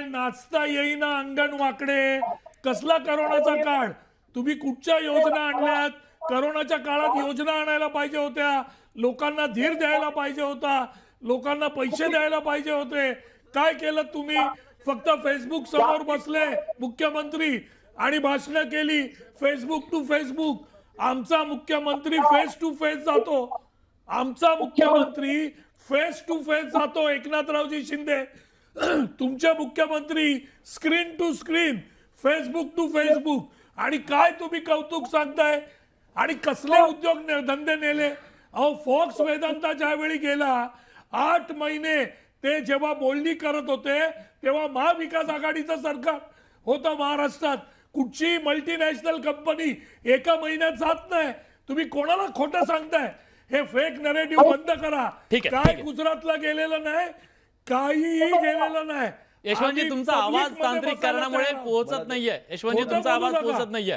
काळ नाचता येईना अंगण वाकडे. कसला करोनाचा काळ? तुम्ही कुठच्या योजना आणल्यात? करोनाच्या काळात योजना आणायला पाहिजे होत्या. लोकांना धीर द्यायला पाहिजे होता. लोकांना पैसे द्यायला पाहिजे होते. काय केलं तुम्ही? फक्त फेसबुक समोर बसले मुख्यमंत्री आणि भाषणं केली फेसबुक टू फेसबुक आमचा मुख्यमंत्री फेस टू फेस जातो. आमचा मुख्यमंत्री फेस टू फेस जातो एकनाथरावजी शिंदे. तुमचे मुख्यमंत्री screen to screen Facebook to Facebook आणि काय तुम्ही कौतुक सांगताय? आणि कसले उद्योग ने- धंदे नेले? अहो फॉक्स वेदांता ज्यावेळी गेला आठ महिने ते जेव्हा बोलणी करत होते तेव्हा महाविकास आघाडीचं सरकार होतं महाराष्ट्रात. कुठची मल्टीनॅशनल कंपनी एका महिन्यात जात नाही. तुम्ही कोणाला खोटं सांगताय? हे फेक नरेटिव्ह बंद करा. काय. गुजरातला गेलेलं नाही काहीही गेलेलं नाही यशवंतजी तुमचा आवाज तांत्रिक कारणामुळे. पोहोचत नाहीये यशवंतजी तुमचा आवाज. पोहोचत नाहीये